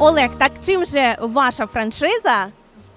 Олег, так чим же ваша франшиза,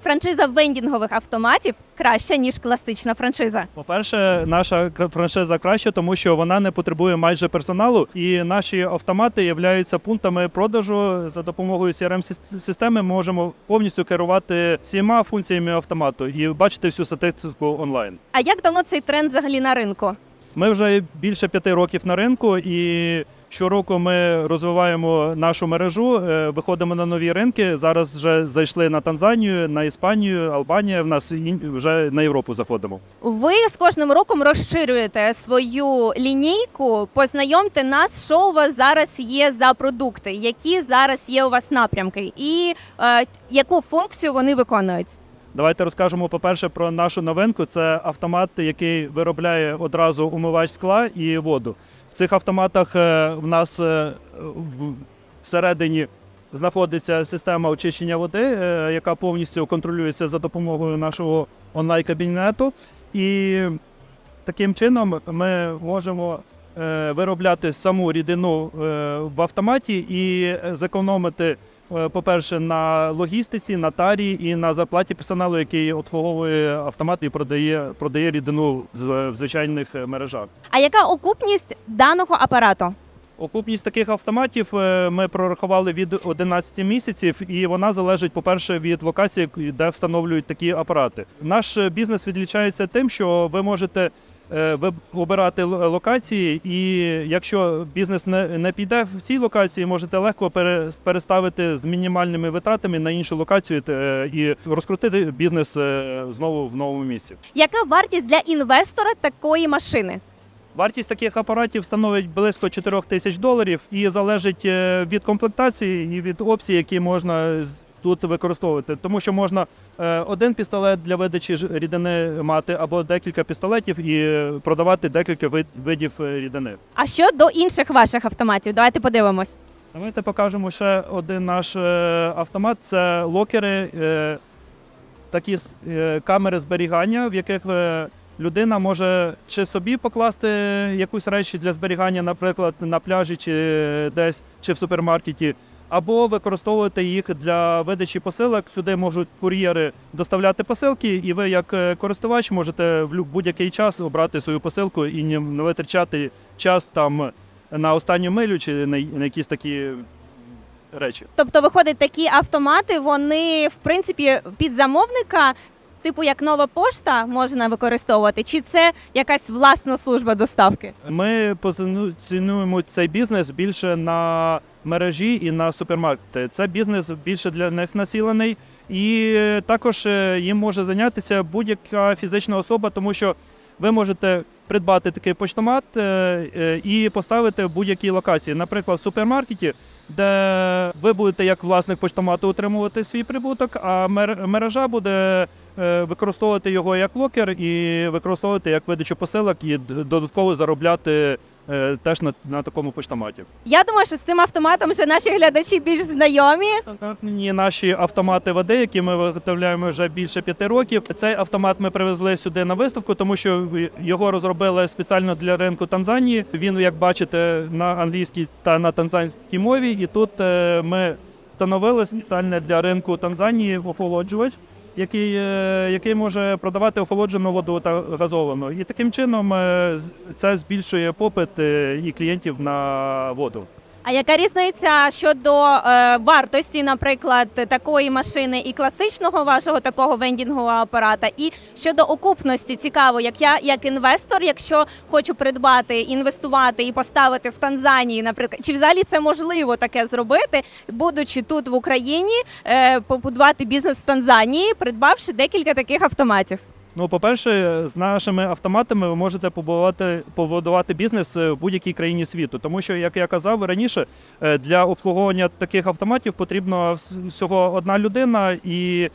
франшиза вендінгових автоматів, краща ніж класична франшиза? По-перше, наша кра- франшиза краще, тому що вона не потребує майже персоналу, і наші автомати являються пунктами продажу. За допомогою crm системи ми можемо повністю керувати всіма функціями автомату і бачити всю статистику онлайн. А як давно цей тренд взагалі на ринку? Ми вже більше п'яти років на ринку, і щороку ми розвиваємо нашу мережу, е, виходимо на нові ринки. Зараз вже зайшли на Танзанію, на Іспанію, Албанія. В нас вже на Європу заходимо. Ви з кожним роком розширюєте свою лінійку. Познайомте нас, що у вас зараз є за продукти, які зараз є у вас напрямки, і е, яку функцію вони виконують. Давайте розкажемо, по-перше, про нашу новинку. Це автомат, який виробляє одразу умивач скла і воду. В цих автоматах е, в нас е, всередині знаходиться система очищення води, е, яка повністю контролюється за допомогою нашого онлайн-кабінету. І таким чином ми можемо виробляти саму рідину в автоматі і зекономити По-перше, на логістиці, на тарі і на зарплаті персоналу, який обслуговує автомат і продає, продає рідину в звичайних е, мережах. А яка окупність даного апарату? Окупність таких автоматів е, ми прорахували від 11 місяців, і вона залежить, по-перше, від локації, де встановлюють такі апарати. Наш е, бізнес відлічається тим, що ви можете е, обирати локації, і якщо бізнес не, не піде в цій локації, можете легко пере- переставити з мінімальними витратами на іншу локацію е, і розкрутити бізнес е, знову в новому місці. Яка вартість для інвестора такої машини? Вартість таких апаратів становить близько 4 тисяч доларів і залежить е, від комплектації і від опцій, які можна тут використовувати. Тому що можна е, один пістолет для видачі рідини мати або декілька пістолетів і продавати декілька вид- видів е, рідини. А що до інших ваших автоматів? Давайте подивимось. Давайте покажемо ще один наш е, автомат. Це локери, такі камери зберігання, в яких людина може чи собі покласти якусь речі для зберігання, наприклад, на пляжі, чи десь, чи в супермаркеті, або використовувати їх для видачі посилок. Сюди можуть кур'єри доставляти посилки, і ви, як е, користувач, можете в будь-який час обрати свою посилку і не витрачати час там на останню милю чи на якісь такі речі. Тобто, виходить, такі автомати, вони в принципі під замовника, типу як нова пошта, можна використовувати, чи це якась власна служба доставки? Ми позиціонуємо цей бізнес більше на мережі і на супермаркети. Це бізнес більше для них націлений, і також е, їм може зайнятися будь-яка фізична особа, тому що ви можете придбати такий поштомат е, е, і поставити в будь-якій локації, наприклад, в супермаркеті. Де ви будете як власник поштомату отримувати свій прибуток, а мер- мережа буде е, використовувати його як локер і використовувати як видачу посилок і додатково заробляти е, теж на, на такому поштоматі. Я думаю, що з цим автоматом вже наші глядачі більш знайомі. Стандартні наші автомати води, які ми виготовляємо вже більше п'яти років. Цей автомат ми привезли сюди на виставку, тому що його розробили спеціально для ринку Танзанії. Він, як бачите, на англійській та на танзанській мові. І тут е, ми встановили спеціально для ринку Танзанії охолоджувач. Який, е, який може продавати охолоджену воду та газовану, і таким чином е, це збільшує попит е, і клієнтів на воду. А яка різниця щодо е, вартості, наприклад, такої машини і класичного вашого такого вендінгового апарата? І щодо окупності, цікаво, як я як інвестор, якщо хочу придбати, інвестувати і поставити в Танзанії, наприклад, чи взагалі це можливо таке зробити, будучи тут в Україні, е, побудувати бізнес в Танзанії, придбавши декілька таких автоматів? Ну, по-перше, з нашими автоматами ви можете побудувати, побудувати бізнес е, в будь-якій країні світу. Тому що, як я казав раніше, е, для обслуговування таких автоматів потрібно всього одна людина і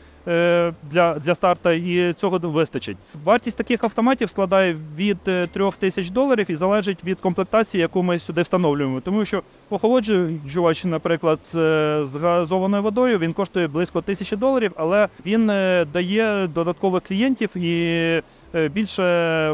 для, для старта, і цього вистачить. Вартість таких автоматів складає від 3 тисяч доларів і залежить від комплектації, яку ми сюди встановлюємо. Тому що охолоджувач, наприклад, з, газованою водою, він коштує близько тисячі доларів, але він е, дає додаткових клієнтів і е, більше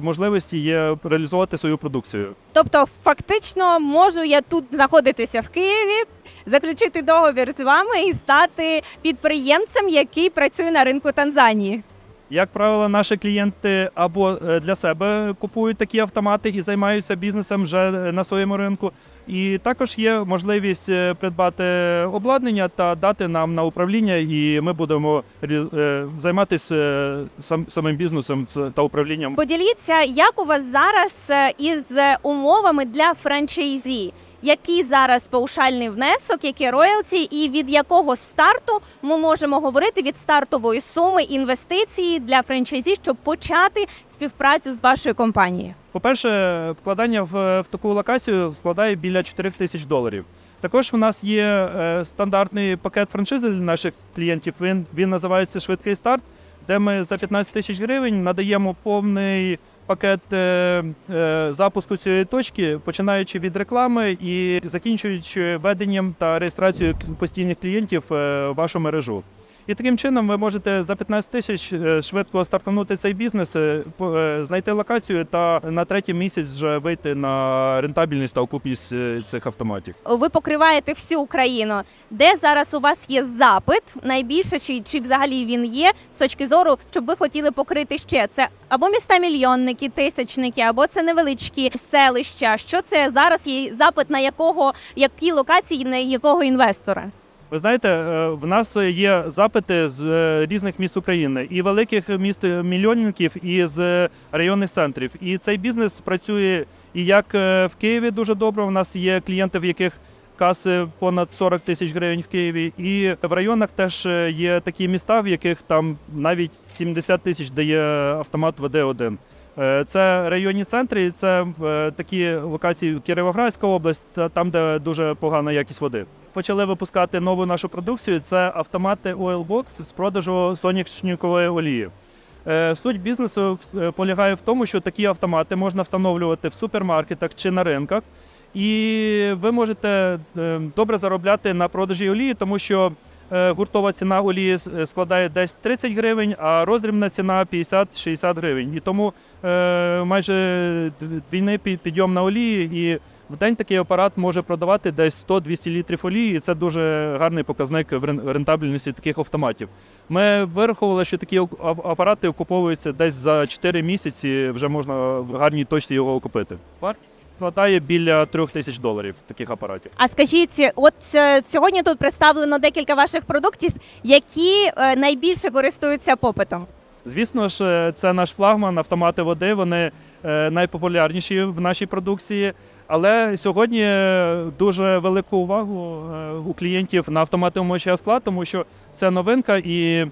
можливості є реалізувати свою продукцію. Тобто, фактично, можу я тут знаходитися в Києві, заключити договір з вами і стати підприємцем, який працює на ринку Танзанії. Як правило, наші клієнти або е, для себе купують такі автомати і займаються бізнесом вже е, на своєму ринку. І також є можливість е, придбати обладнання та дати нам на управління, і ми будемо е, займатися е, сам, самим бізнесом та управлінням. Поділіться, як у вас зараз із умовами для франчайзі? Який зараз паушальний внесок, які роялті, і від якого старту ми можемо говорити від стартової суми інвестиції для франчайзі, щоб почати співпрацю з вашою компанією? По-перше, вкладання в, в таку локацію складає біля 4 тисяч доларів. Також в нас є е, стандартний пакет франшизи для наших клієнтів. Він, він називається Швидкий старт, де ми за 15 тисяч гривень надаємо повний пакет е, е, запуску цієї точки, починаючи від реклами і закінчуючи веденням та реєстрацією постійних клієнтів е, в вашу мережу. І таким чином ви можете за 15 тисяч е, швидко стартанути цей бізнес, е, е, знайти локацію та на третій місяць вже вийти на рентабельність та окупність цих автоматів. Ви покриваєте всю Україну. Де зараз у вас є запит найбільше, чи, чи взагалі він є з точки зору, щоб ви хотіли покрити ще це або міста мільйонники, тисячники, або це невеличкі селища. Що це зараз є запит на якого, які локації, на якого інвестора? Ви знаєте, е, в нас є запити з е, різних міст України, і великих міст е, мільйонників, і з районних центрів. І цей бізнес працює і як в Києві дуже добре. У нас є клієнти, в яких каси понад 40 тисяч гривень в Києві. І в районах теж є такі міста, в яких там навіть 70 тисяч дає автомат ВД-1. Е, Це районні центри, і це е, такі локації Кіровоградська область, там, де дуже погана якість води. Почали випускати нову нашу продукцію. Це автомати Oilbox з продажу соняшникової олії. Е, Суть бізнесу е, полягає в тому, що такі автомати можна встановлювати в супермаркетах чи на ринках, і ви можете е, добре заробляти на продажі олії, тому що е, гуртова ціна олії складає десь 30 гривень, а роздрібна ціна 50-60 гривень. І тому е, майже д- двійний підйом на олії, і в день такий апарат може продавати десь 100-200 літрів олії. І це дуже гарний показник в рентабельності таких автоматів. Ми вирахували, що такі апарати окуповуються десь за 4 місяці. Вже можна в гарній точці його окупити. Вартість складає біля 3 тисяч доларів таких апаратів. А скажіть, от е, сьогодні тут представлено декілька ваших продуктів, які е, найбільше користуються попитом. Звісно ж, е, це наш флагман, автомати води. Вони е, найпопулярніші в нашій продукції. Але сьогодні е, дуже велику увагу у клієнтів на автомати умочення скла, тому що це новинка і.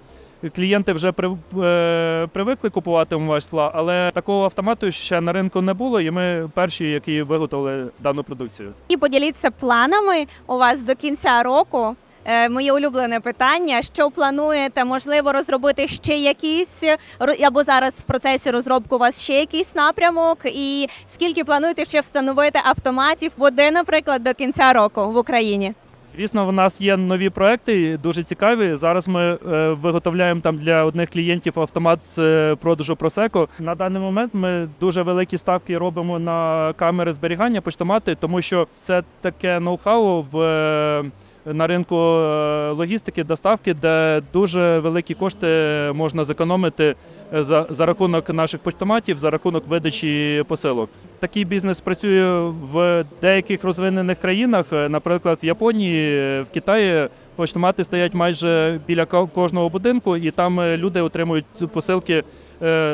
Клієнти вже при, е, привикли купувати умивач скла, але такого автомату ще на ринку не було, і ми перші, які виготовили дану продукцію. І поділіться планами у вас до кінця року. Е, Моє улюблене питання: що плануєте, можливо, розробити ще якийсь ро- або зараз в процесі розробки у вас ще якийсь напрямок, і скільки плануєте ще встановити автоматів води, наприклад, до кінця року в Україні? Звісно, в нас є нові проекти, дуже цікаві. Зараз ми е, виготовляємо там для одних клієнтів автомат з е, продажу просеко. На даний момент ми дуже великі ставки робимо на камери зберігання, поштомати, тому що це таке ноу-хау в. На ринку е, логістики, доставки, де дуже великі кошти можна зекономити е, за, за рахунок наших поштоматів, за рахунок видачі посилок. Такий бізнес працює в деяких розвинених країнах, е, наприклад, в Японії, в Китаї. Поштомати стоять майже біля ко- кожного будинку, і там люди отримують посилки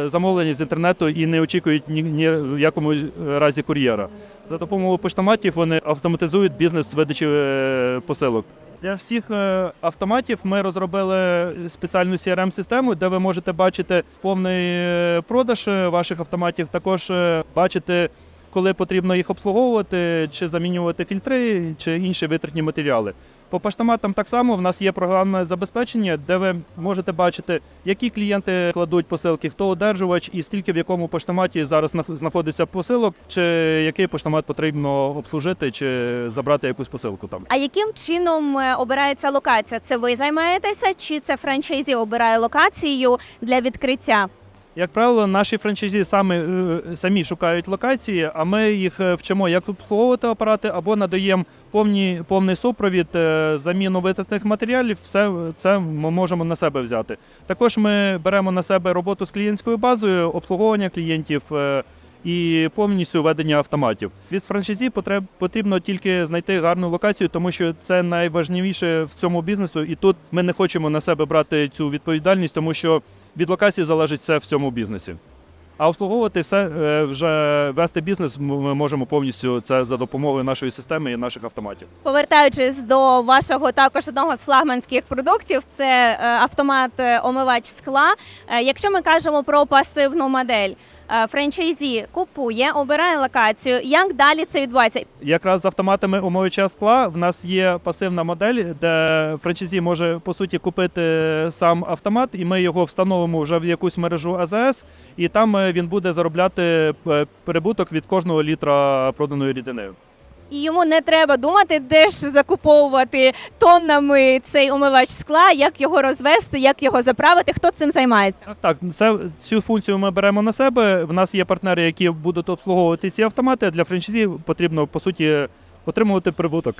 замовлені з інтернету і не очікують ні в якому разі кур'єра. За допомогою поштоматів вони автоматизують бізнес з видачі е, посилок. Для всіх е, автоматів ми розробили спеціальну crm систему де ви можете бачити повний е, продаж ваших автоматів, також бачити, коли потрібно їх обслуговувати, чи замінювати фільтри, чи інші витратні матеріали. По поштоматам так само в нас є програмне забезпечення, де ви можете бачити, які клієнти кладуть посилки, хто одержувач і скільки в якому поштоматі зараз знах- знаходиться посилок, чи який поштомат потрібно обслужити, чи забрати якусь посилку там. А яким чином е, обирається локація? Це ви займаєтеся, чи це франчайзі обирає локацію для відкриття? Як правило, наші франчайзі самі, е, самі шукають локації, а ми їх е, вчимо, як обслуговувати апарати, або надаємо повні, повний супровід, е, заміну витратних матеріалів. Все це ми можемо на себе взяти. Також ми беремо на себе роботу з клієнтською базою, обслуговування клієнтів. І повністю ведення автоматів від франшизі потрібно тільки знайти гарну локацію, тому що це найважливіше в цьому бізнесу. І тут ми не хочемо на себе брати цю відповідальність, тому що від локації залежить все в цьому бізнесі. А обслуговувати все е, вже вести бізнес ми можемо повністю це за допомогою нашої системи і наших автоматів. Повертаючись до вашого також одного з флагманських продуктів, це е, автомат е, омивач скла. Якщо ми кажемо про пасивну модель, франчайзі купує, обирає локацію. Як далі це відбувається? Якраз з автоматами умивача скла в нас є пасивна модель, де франчайзі може по суті купити сам автомат, і ми його встановимо вже в якусь мережу АЗС, і там е, він буде заробляти е, прибуток від кожного літра проданої рідини. І йому не треба думати, де ж закуповувати тоннами цей омивач скла, як його розвести, як його заправити. Хто цим займається? Так, так, це цю функцію ми беремо на себе. В нас є партнери, які будуть обслуговувати ці автомати. Для франчайзі потрібно по суті отримувати прибуток.